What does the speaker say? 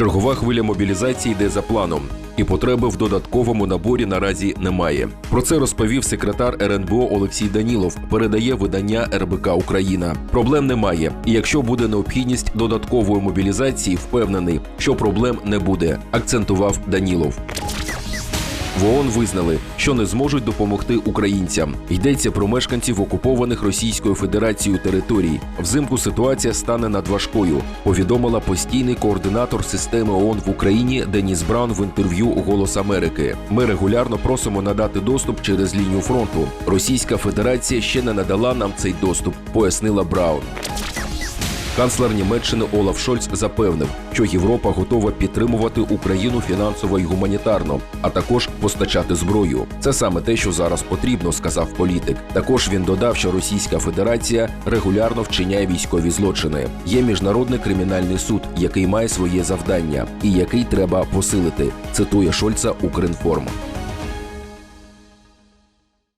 Чергова хвиля мобілізації йде за планом. І потреби в додатковому наборі наразі немає. Про це розповів секретар РНБО Олексій Данілов. Передає видання РБК Україна. Проблем немає. І якщо буде необхідність додаткової мобілізації, впевнений, що проблем не буде. Акцентував Данілов. В ООН визнали, що не зможуть допомогти українцям. Йдеться про мешканців окупованих Російською Федерацією територій. Взимку ситуація стане надважкою. Повідомила постійний координатор системи ООН в Україні Деніс Браун в інтерв'ю Голос Америки. Ми регулярно просимо надати доступ через лінію фронту. Російська Федерація ще не надала нам цей доступ, пояснила Браун. Канцлер Німеччини Олаф Шольц запевнив, що Європа готова підтримувати Україну фінансово і гуманітарно, а також постачати зброю. Це саме те, що зараз потрібно, сказав політик. Також він додав, що Російська Федерація регулярно вчиняє військові злочини. Є міжнародний кримінальний суд, який має своє завдання, і який треба посилити. Цитує Шольца Укрінформ.